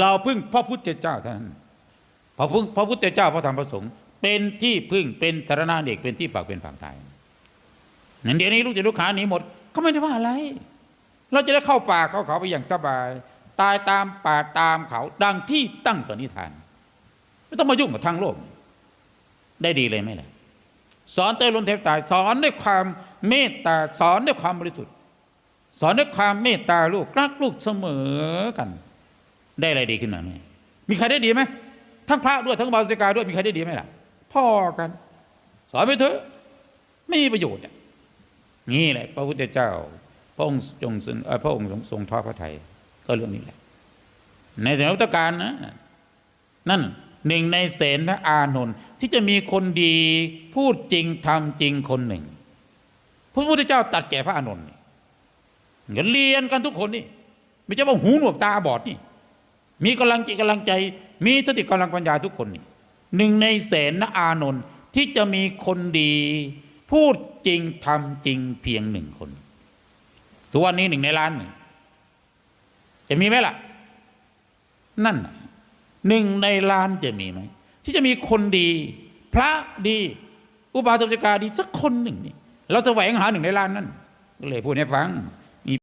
เราพึ่งพระพุทธเจ้าเท่านั้นพระพึ่งพระพุทธเจ้าพระธรรมพระสงฆ์เป็นที่พึ่งเป็นธารณะเด็กเป็นที่ฝากเป็นฝากตายงั้นเดี๋ยวนี้ลูกจะลูกค้าหนีหมด ก็ไม่ได้ว่าอะไร เราจะได้เข้าป่าเข้าเขาไปอย่างสบาย ตายตามป่าตามเขาดังที่ตั้งต่อนิทาน ไม่ต้องมายุ่งกับทางโลก ได้ดีเลยไหมล่ะสอนเตยลุนเทพตาย สอนด้วยความเมตตาสอนด้วยความบริสุทธิ์ สอนด้วยความเมตตาลูกรักลูกเสมอกัน ได้อะไรดีขึ้นมาไหมมีใครได้ดีไหมทั้งพระด้วยทั้งบาสิกาด้วยมีใครได้ดีไหมล่ะพ่อกันสอนไปเถอะไม่มีประโยชน์อะนี่แหละ พระพุทธเจ้า พระองค์ทรงซึ่งเอ่อพระองค์ทรงทรงทอดพระทัยก็เรื่องนี้แหละ ในสมัยพุทธกาลนะนั่นหนึ่งในเสนพระอานนท์ที่จะมีคนดีพูดจริงทำจริงคนหนึ่งพระพุทธเจ้าตัดแก่พระอานนท์นี่อย่าเรียนกันทุกคนนี่ ไม่ใช่ว่าหูหนวกตาบอดนี่ มีกำลังจิตกำลังใจ มีสติกำลังปัญญาทุกคนนี่หนึ่งในแสนนอานนท์ที่จะมีคนดี พูดจริงทำจริงเพียงหนึ่งคนทุกวันนี้หนึ่งในล้านจะมีไหมล่ะ นั่นหนึ่งในล้านจะมีไหมที่จะมีคนดี พระดี อุบาสกอุบากาดีสักคนหนึ่งนี่เราจะแหวงหาหนึ่งในล้านนั่นก็เลยพูดให้ฟัง